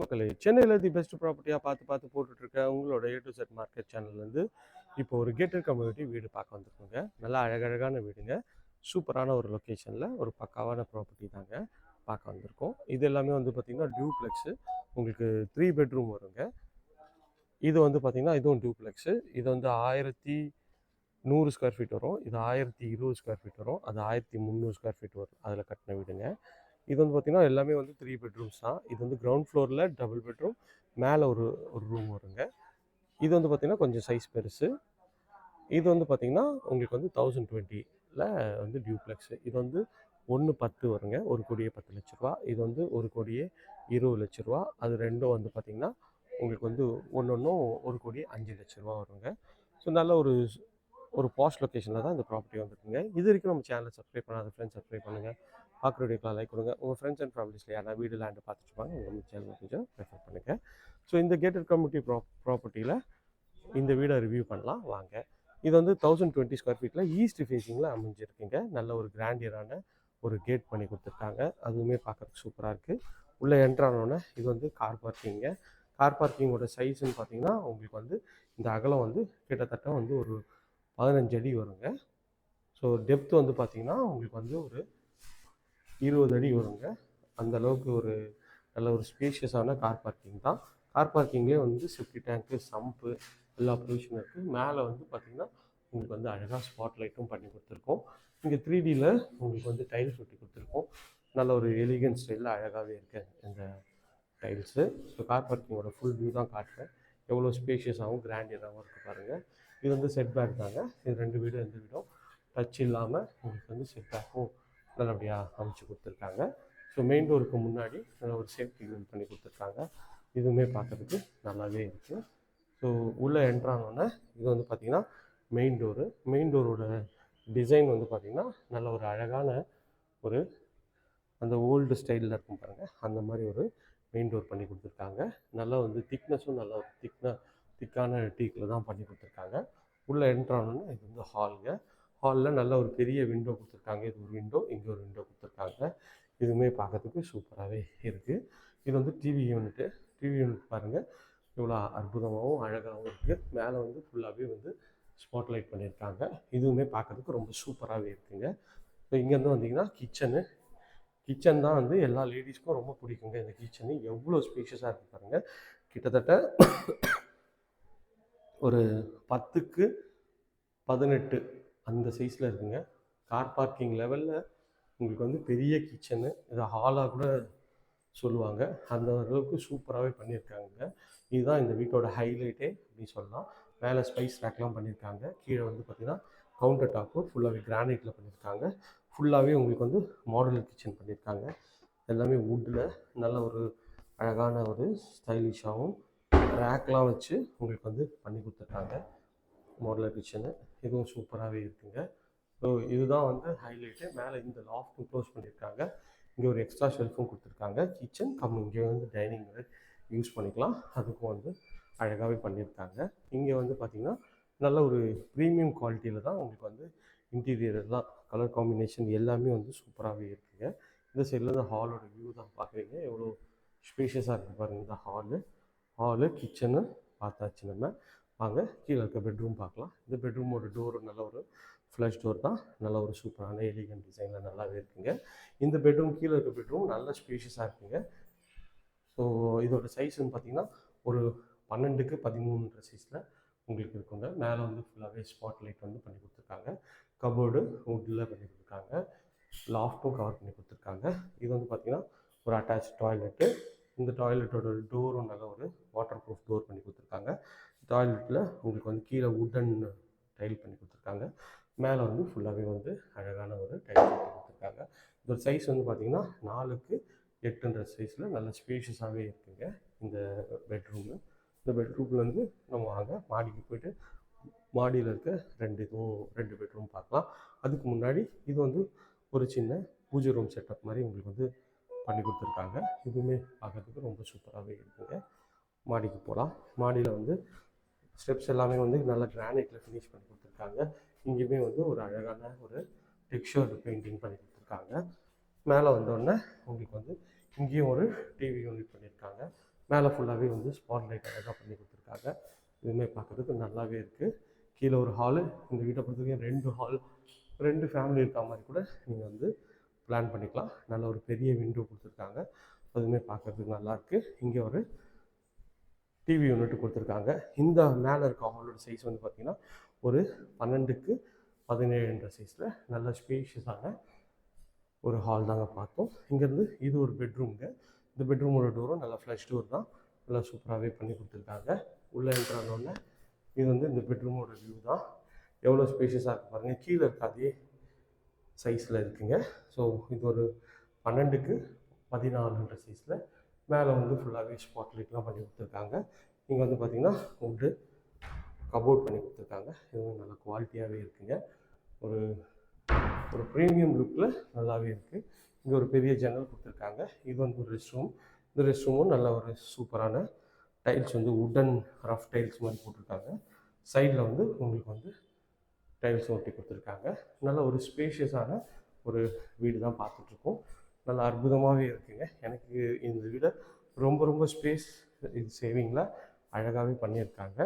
மக்களே சென்னையில் the best ப்ராப்பர்ட்டியாக பார்த்து பார்த்து போட்டுட்ருக்க உங்களோட ஏ டு செட் மார்க்கெட் சேனல்லேருந்து இப்போ ஒரு கேட்டர் கம்யூனிட்டி வீடு பார்க்க வந்திருக்கோங்க. நல்லா அழகழகான வீடுங்க. சூப்பரான ஒரு லொக்கேஷனில் ஒரு பக்காவான ப்ராப்பர்ட்டி தாங்க பார்க்க வந்திருக்கோம். இது எல்லாமே வந்து பார்த்திங்கன்னா டியூப்ளெக்ஸு உங்களுக்கு த்ரீ பெட்ரூம் வருங்க. இது வந்து பார்த்திங்கன்னா இதுவும் டியூப்ளெக்ஸு இது வந்து ஆயிரத்தி நூறு ஸ்கொயர் ஃபீட் வரும். இது ஆயிரத்தி இருபது ஸ்கொயர் ஃபீட் வரும். அது ஆயிரத்தி முந்நூறு ஸ்கொயர் ஃபீட் வரும். அதில் கட்டின வீடுங்க. இது வந்து பார்த்திங்கன்னா எல்லாமே வந்து த்ரீ பெட்ரூம்ஸ் தான். இது வந்து கிரவுண்ட் ஃப்ளோரில் டபுள் பெட்ரூம் மேலே ஒரு ஒரு ரூம் வருங்க. இது வந்து பார்த்திங்கன்னா கொஞ்சம் சைஸ் பெருசு. இது வந்து பார்த்திங்கன்னா உங்களுக்கு வந்து தௌசண்ட் டுவெண்ட்டியில் வந்து டியூப்ளெக்ஸு இது வந்து ஒன்று பத்து வருங்க. ஒரு கோடியே பத்து லட்ச ரூபா. இது வந்து ஒரு கோடியே இருபது லட்ச ரூபா. அது ரெண்டும் வந்து பார்த்திங்கன்னா உங்களுக்கு வந்து ஒன்று ஒன்றும் ஒரு கோடி அஞ்சு லட்ச ரூபா வருங்க. ஸோ நல்ல ஒரு ஒரு பாஸ்ட் லொக்கேஷனில் தான் இந்த ப்ராப்பர்ட்டி வந்துருக்குங்க. இது வரைக்கும் நம்ம சேனலை சப்ஸ்கிரைப் பண்ணாத ஃப்ரெண்ட்ஸ் சப்ஸ்கிரைப் பண்ணுங்கள் பார்க்குற வீடியோக்கெலாம் லைக் கொடுங்க உங்கள் ஃப்ரெண்ட்ஸ் அண்ட் ஃபேமிலிஸில் யாரா வீடு லேண்டு பார்த்துட்டு இருப்பாங்க உங்கள் சேனல் கொஞ்சம் ப்ரிஃபர் பண்ணுங்கள் ஸோ இந்த கேட்டட் கம்யூனிட்டி ப்ரா ப்ராப்பர்ட்டியில் இந்த வீடை ரிவ்யூ பண்ணலாம். வாங்க. இது வந்து தௌசண்ட் டுவெண்ட்டி ஸ்கொயர் ஃபீட்டில் ஈஸ்ட் ஃபேஸிங்கில் அமைஞ்சிருக்குங்க. நல்ல ஒரு கிராண்டியரான ஒரு கேட் பண்ணி கொடுத்துருக்காங்க. அதுவுமே பார்க்குறதுக்கு சூப்பராக இருக்குது உள்ளே என்ட்ரானோடனே இது வந்து கார் பார்க்கிங்க கார் பார்க்கிங்கோட சைஸ்ன்னு பார்த்தீங்கன்னா உங்களுக்கு வந்து இந்த அகலம் வந்து கிட்டத்தட்ட வந்து ஒரு பதினஞ்சு அடி வருங்க. ஸோ டெப்த் வந்து பார்த்தீங்கன்னா உங்களுக்கு வந்து ஒரு இருபது அடி வருங்க. அந்த அளவுக்கு ஒரு நல்ல ஒரு ஸ்பேஷியஸான கார் பார்க்கிங் தான். கார் பார்க்கிங்லேயே வந்து செப்டி டேங்க்கு சம்ப்பு எல்லா ப்ரொவிஷனும் இருக்குது மேலே வந்து பார்த்திங்கன்னா உங்களுக்கு வந்து அழகாக ஸ்பாட் லைட்டும் பண்ணி கொடுத்துருக்கோம். இங்கே த்ரீ டியில் உங்களுக்கு வந்து டைல்ஸ் ஒட்டி கொடுத்துருக்கோம். நல்ல ஒரு எலிகன்ஸ் ஸ்டைலில் அழகாகவே இருக்கு இந்த டைல்ஸு ஸோ கார் பார்க்கிங்கோட ஃபுல் வியூ தான் காட்டுறேன். எவ்வளோ ஸ்பேஷியஸாகவும் கிராண்டியராகவும் இருக்குது பாருங்கள் இது வந்து செட் பேக் தாங்க. இது ரெண்டு வீடும் எந்த வீடும். டச் இல்லாமல் உங்களுக்கு வந்து செட் பேக்கும் நல்லபடியாக அமைச்சு கொடுத்துருக்காங்க. ஸோ மெயின் டோருக்கு முன்னாடி நல்ல ஒரு சேஃப்டி யூன் பண்ணி கொடுத்துருக்காங்க. இதுவுமே பார்க்குறதுக்கு நல்லாவே இருக்குது ஸோ உள்ளே என்ட்ரானோடனே இது வந்து பார்த்திங்கன்னா மெயின் டோரு மெயின் டோரோட டிசைன் வந்து பார்த்திங்கன்னா நல்ல ஒரு அழகான ஒரு அந்த ஓல்டு ஸ்டைலில் இருக்கும் பாருங்கள் அந்த மாதிரி ஒரு மெயின் டோர் பண்ணி கொடுத்துருக்காங்க. நல்லா வந்து திக்னஸும் நல்லா ஒரு திக்ன திக்கான டீக்கில் தான் பண்ணி கொடுத்துருக்காங்க. உள்ளே என்ட்ரானோன்னா இது வந்து ஹாலுங்க ஹாலில் நல்ல ஒரு பெரிய விண்டோ கொடுத்துருக்காங்க. இது ஒரு விண்டோ இங்கே ஒரு விண்டோ கொடுத்துருக்காங்க. இதுவுமே பார்க்கறதுக்கு சூப்பராகவே இருக்குது இது வந்து டிவி யூனிட்டு டிவி யூனிட் பாருங்கள் இவ்வளோ அற்புதமாகவும் அழகாகவும் இருக்குது மேலே வந்து ஃபுல்லாகவே வந்து ஸ்பாட் லைட் பண்ணியிருக்காங்க இதுவுமே பார்க்கறதுக்கு ரொம்ப சூப்பராகவே இருக்குங்க. இப்போ இங்கேருந்து வந்தீங்கன்னா கிச்சனு கிச்சன் தான் வந்து எல்லா லேடிஸ்க்கும் ரொம்ப பிடிக்குங்க. இந்த கிச்சனு எவ்வளோ ஸ்பேஷியஸாக இருக்குது பாருங்கள் கிட்டத்தட்ட ஒரு பத்துக்கு பதினெட்டு அந்த சைஸில் இருக்குங்க. கார் பார்க்கிங் லெவலில் உங்களுக்கு வந்து பெரிய கிச்சனு இதை ஹாலாக கூட சொல்லுவாங்க. அந்த அளவுக்கு சூப்பராகவே பண்ணியிருக்காங்க இதுதான் இந்த வீட்டோட ஹைலைட்டே அப்படின்னு சொல்லலாம். மேலே ஸ்பைஸ் ரேக்லாம் பண்ணியிருக்காங்க கீழே வந்து பார்த்திங்கன்னா கவுண்டர் டாப்பு ஃபுல்லாகவே கிரானைட்டில் பண்ணியிருக்காங்க ஃபுல்லாகவே உங்களுக்கு வந்து மாடலர் கிச்சன் பண்ணியிருக்காங்க எல்லாமே வுட்டில் நல்ல ஒரு அழகான ஒரு ஸ்டைலிஷாகவும் ரேக்லாம் வச்சு உங்களுக்கு வந்து பண்ணி கொடுத்துருக்காங்க. மாடலர் கிச்சனு இதுவும் சூப்பராகவே இருக்குங்க. ஸோ இதுதான் வந்து ஹைலைட்டு மேலே இந்த லாஃப்ட்டும் க்ளோஸ் பண்ணியிருக்காங்க. இங்கே ஒரு எக்ஸ்ட்ரா ஷெல்ஃபும் கொடுத்துருக்காங்க. கிச்சன் கம் இங்கே வந்து டைனிங் யூஸ் பண்ணிக்கலாம். அதுக்கும் வந்து அழகாகவே பண்ணியிருக்காங்க. இங்கே வந்து பார்த்திங்கன்னா நல்ல ஒரு ப்ரீமியம் குவாலிட்டியில் தான் உங்களுக்கு வந்து இன்டீரியர் எல்லாம் கலர் காம்பினேஷன் எல்லாமே வந்து சூப்பராகவே இருக்குங்க. இந்த சைடில் இந்த ஹாலோட வியூ தான் பார்க்குறீங்க எவ்வளோ ஸ்பேஷியஸாக இருக்குது பாருங்கள் இந்த ஹாலு ஹாலு கிச்சனு பார்த்தாச்சு நம்ம. வாங்க கீழே இருக்க பெட்ரூம் பார்க்கலாம். இந்த பெட்ரூமோட டோர் நல்ல ஒரு ஃப்ளஷ் டோர் தான். நல்ல ஒரு சூப்பரான எலிகன் டிசைனில் நல்லாவே இருக்குங்க. இந்த பெட்ரூம் கீழே இருக்க பெட்ரூம் நல்ல ஸ்பேஷியஸாக இருக்குங்க. ஸோ இதோட சைஸ்ன்னு பார்த்தீங்கன்னா ஒரு பன்னெண்டுக்கு பதிமூணுன்ற சைஸில் உங்களுக்கு இருக்குங்க. மேலே வந்து ஃபுல்லாகவே ஸ்பாட் லைட் வந்து பண்ணி கொடுத்துருக்காங்க. கபோர்டு வுட்டில் பண்ணி கொடுத்துருக்காங்க. லாஃப்ட்டும் கவர் பண்ணி கொடுத்துருக்காங்க. இது வந்து பார்த்திங்கன்னா ஒரு அட்டாச் டாய்லெட்டு இந்த டாய்லெட்டோட டோரும் நல்லா ஒரு வாட்டர் ப்ரூஃப் டோர் பண்ணி கொடுத்துருக்காங்க. டாய்லெட்டில் உங்களுக்கு வந்து கீழே வுட்டன் டைல் பண்ணி கொடுத்துருக்காங்க. மேலே வந்து ஃபுல்லாகவே வந்து அழகான ஒரு டைல் பண்ணி கொடுத்துருக்காங்க. இதோட சைஸ் வந்து பார்த்திங்கன்னா நாலுக்கு எட்டுன்ற சைஸில் நல்ல ஸ்பேஷியஸாகவே இருக்குங்க. இந்த பெட்ரூமு இந்த பெட்ரூமில் வந்து நம்ம வாங்க மாடிக்கு போயிட்டு மாடியில் இருக்க ரெண்டு இதுவும் ரெண்டு பெட்ரூம் பார்க்கலாம். அதுக்கு முன்னாடி இது வந்து ஒரு சின்ன பூஜை ரூம் செட்டப் மாதிரி உங்களுக்கு வந்து பண்ணி கொடுத்துருக்காங்க. இதுவுமே பார்க்கறதுக்கு ரொம்ப சூப்பராகவே இருக்குங்க. மாடிக்கு போகலாம். மாடியில் வந்து ஸ்டெப்ஸ் எல்லாமே வந்து நல்ல கிரானைட்டில் ஃபினிஷ் பண்ணி கொடுத்துருக்காங்க. இங்கேயுமே வந்து ஒரு அழகான ஒரு டெக்ஸ்டர் பெயிண்டிங் பண்ணி கொடுத்துருக்காங்க. மேலே வந்தோடனே உங்களுக்கு வந்து இங்கேயும் ஒரு டிவி யூனிட் பண்ணியிருக்காங்க. மேலே ஃபுல்லாகவே வந்து ஸ்பாட் லைட் அழகாக பண்ணி கொடுத்துருக்காங்க. இதுவுமே பார்க்குறதுக்கு நல்லாவே இருக்குது கீழே ஒரு ஹாலு இந்த வீட்டை பொறுத்த வரைக்கும் ரெண்டு ஹால் ரெண்டு ஃபேமிலி இருக்க மாதிரி கூட நீங்கள் வந்து பிளான் பண்ணிக்கலாம். நல்ல ஒரு பெரிய விண்டோ கொடுத்துருக்காங்க. அதுவுமே பார்க்குறதுக்கு நல்லாயிருக்கு. இங்கே ஒரு டிவி யூனிட் கொடுத்துருக்காங்க. இந்த மேலே இருக்க ஹாலோட சைஸ் வந்து பார்த்திங்கன்னா ஒரு பன்னெண்டுக்கு பதினேழுன்ற சைஸில் நல்ல ஸ்பேஷியஸான ஒரு ஹால் தாங்க பார்த்தோம். இங்கேருந்து இது ஒரு பெட்ரூம்ங்க இந்த பெட்ரூமோட டோரும் நல்லா ஃப்ளஷ் டோர் தான். நல்லா சூப்பராகவே பண்ணி கொடுத்துருக்காங்க. உள்ளே என்ட்ரானோடனே இது வந்து இந்த பெட்ரூமோட வியூ தான். எவ்வளோ ஸ்பேஷியஸாக இருக்கு பாருங்கள் கீழே இருக்காதே. சைஸில் இருக்குங்க. ஸோ இது ஒரு பன்னெண்டுக்கு பதினாலுன்ற சைஸில் மேலே வந்து ஃபுல்லாகவே ஸ்பாட் லைட்லாம் பண்ணி கொடுத்துருக்காங்க. இங்கே வந்து பார்த்திங்கன்னா உட்டு கபோர்ட் பண்ணி கொடுத்துருக்காங்க. இதுவும் நல்ல குவாலிட்டியாகவே இருக்குங்க. ஒரு ஒரு ப்ரீமியம் லுக்கில் நல்லாவே இருக்குது இங்கே ஒரு பெரிய ஜன்னல் கொடுத்துருக்காங்க. இது வந்து ஒரு ரெஸ்ட் ரூம் இந்த ரெஸ்ட் ரூமும் நல்ல ஒரு சூப்பரான டைல்ஸ் வந்து உடன் ரஃப் டைல்ஸ் மாதிரி போட்டிருக்காங்க. சைடில் வந்து உங்களுக்கு வந்து டைல்ஸ் ஒட்டி கொடுத்துருக்காங்க. நல்ல ஒரு ஸ்பேஷியஸான ஒரு வீடு தான் பார்த்துட்ருக்கோம். நல்ல அற்புதமாகவே இருக்குங்க. எனக்கு இந்த வீடை ரொம்ப ரொம்ப ஸ்பேஸ் இது சேவிங்கில் அழகாகவே பண்ணியிருக்காங்க.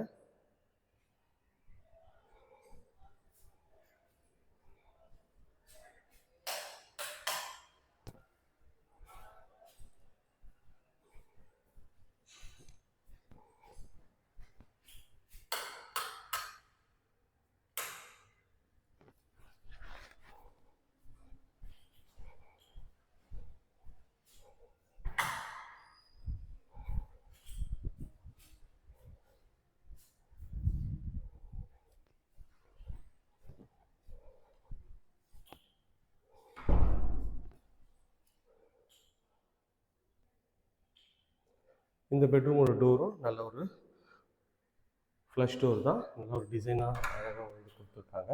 இந்த பெட்ரூமோட டோரும் நல்ல ஒரு ஃப்ளஷ் டோர் தான். நல்ல ஒரு டிசைனாக அழகாக வந்து கொடுத்துருக்காங்க.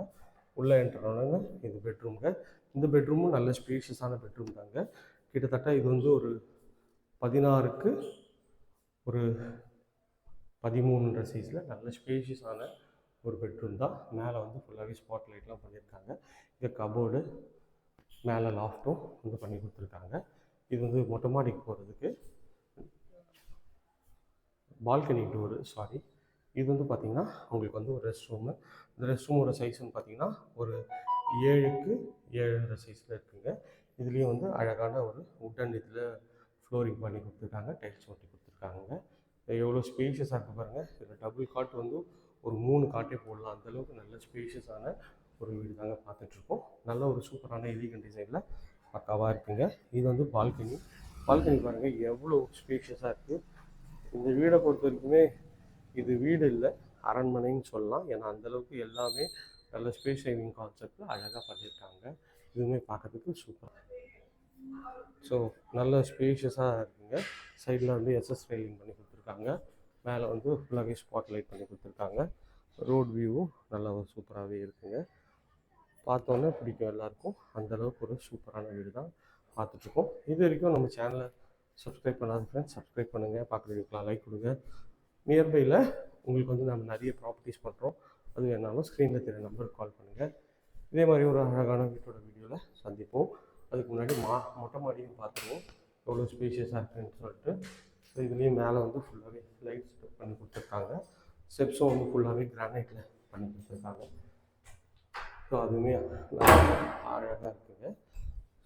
உள்ளே என்ட்ரனோடனே இது பெட்ரூம்ங்க இந்த பெட்ரூமும் நல்ல ஸ்பீஷியஸான பெட்ரூம் தாங்க. கிட்டத்தட்ட இது வந்து ஒரு பதினாறுக்கு ஒரு பதிமூணுன்ற சைஸில் நல்ல ஸ்பேஷியஸான ஒரு பெட்ரூம் தான். மேலே வந்து ஃபுல்லாகவே ஸ்பாட் லைட்லாம் பண்ணியிருக்காங்க. இங்கே கபோர்டு மேலே லாஃப்ட்டும் வந்து பண்ணி கொடுத்துருக்காங்க. இது வந்து மொட்டை மாடிக்கு போகிறதுக்கு பால்கனி டோரு சாரி இது வந்து பார்த்திங்கன்னா உங்களுக்கு வந்து ஒரு ரெஸ்ட் ரூமு இந்த ரெஸ்ட் ரூமோட சைஸ் வந்து பார்த்திங்கன்னா ஒரு ஏழுக்கு ஏழுன்ற சைஸில் இருக்குங்க. இதுலேயும் வந்து அழகான ஒரு உட்டன் இதில் ஃப்ளோரிங் பண்ணி கொடுத்துருக்காங்க டைல்ஸ் ஒட்டி கொடுத்துருக்காங்க எவ்வளோ ஸ்பேஷியஸாக இருக்குது பாருங்கள் இதில் டபுள் காட் வந்து ஒரு மூணு காட்டே போடலாம். அந்தளவுக்கு நல்ல ஸ்பேஷியஸான ஒரு வீடு தாங்க பார்த்துட்ருக்கோம் நல்ல ஒரு சூப்பரான எலிகன் டிசைனில் பக்காவாக இருக்குங்க. இது வந்து பால்கனி. பால்கனி பாருங்கள் எவ்வளோ ஸ்பேஷியஸாக இருக்குது இந்த வீடை பொறுத்த வரைக்குமே இது வீடு இல்லை. அரண்மனைன்னு சொல்லலாம். ஏன்னா அந்தளவுக்கு எல்லாமே நல்ல ஸ்பேஸ் சேவிங் கான்செப்டில் அழகாக பண்ணியிருக்காங்க. இதுவுமே பார்க்கறதுக்கு சூப்பர் ஸோ நல்ல ஸ்பேஷியஸாக இருக்குங்க. சைடில் வந்து எஸ்எஸ் ரெயிலிங் பண்ணி கொடுத்துருக்காங்க. மேலே வந்து ஃபுல்லாகவே ஸ்பாட் லைட் பண்ணி கொடுத்துருக்காங்க. ரோட் வியூவும் நல்லா ஒரு சூப்பராகவே இருக்குங்க. பார்த்தோன்னே பிடிக்கும் எல்லாருக்கும். அந்தளவுக்கு ஒரு சூப்பரான வீடு தான் பார்த்துட்ருக்கோம் இது வரைக்கும் நம்ம சேனலை சப்ஸ்கிரைப் பண்ணாத ஃப்ரெண்ட்ஸ் சப்ஸ்கிரைப் பண்ணுங்கள் பார்க்குறதுக்கெலாம் லைக் கொடுங்க. நியர்பையில் உங்களுக்கு வந்து நம்ம நிறைய ப்ராப்பர்ட்டிஸ் பண்ணுறோம் அது வேணாலும் ஸ்க்ரீனில் தெரிய நம்பருக்கு கால் பண்ணுங்கள் இதே மாதிரி ஒரு அழகான வீட்டோட வீடியோவில் சந்திப்போம். அதுக்கு முன்னாடி மா மொட்டை மாடியும் பார்த்துருவோம். எவ்வளோ ஸ்பேஷியஸாக இருக்குன்னு சொல்லிட்டு. ஸோ இதுலேயும் மேலே வந்து ஃபுல்லாகவே லைட்ஸ் பண்ணி கொடுத்துருக்காங்க. ஸ்டெப்ஸும் வந்து ஃபுல்லாகவே கிரானைட்டில் பண்ணி கொடுத்துருக்காங்க. ஸோ அதுவுமே அழகாக இருக்குங்க.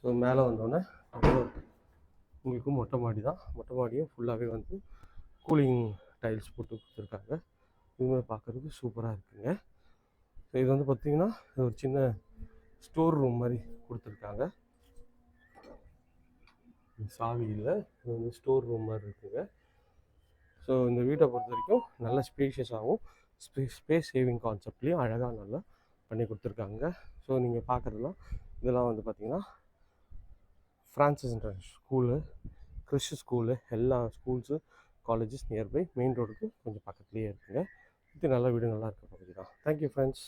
ஸோ மேலே வந்தோடனே உங்களுக்கு மொட்டை மாடி தான். மொட்டை மாடியும் ஃபுல்லாகவே வந்து கூலிங் டைல்ஸ் போட்டு கொடுத்துருக்காங்க. இதுவுமே பார்க்குறதுக்கு சூப்பராக இருக்குங்க. ஸோ இது வந்து பார்த்திங்கன்னா ஒரு சின்ன ஸ்டோர் ரூம் மாதிரி கொடுத்துருக்காங்க. சாவி இல்லை இது வந்து ஸ்டோர் ரூம் மாதிரி இருக்குங்க. ஸோ இந்த வீட்டை பொறுத்த வரைக்கும் நல்ல ஸ்பேஷியஸாகவும் ஸ்பேஸ் ஸ்பேஸ் சேவிங் கான்செப்ட்லேயும் அழகாக நல்லா பண்ணி கொடுத்துருக்காங்க. ஸோ நீங்கள் பார்க்குறதுலாம் இதெல்லாம் வந்து பார்த்திங்கன்னா ஃப்ரான்சிஸ் ஸ்கூலு கிறிஸ்து ஸ்கூலு எல்லா ஸ்கூல்ஸு காலேஜஸ் நியர்பை மெயின் ரோடுக்கு கொஞ்சம் பக்கத்துலேயே இருக்குங்க. இது நல்ல வீடு நல்லா இருக்க பகுதி தான். Thank you friends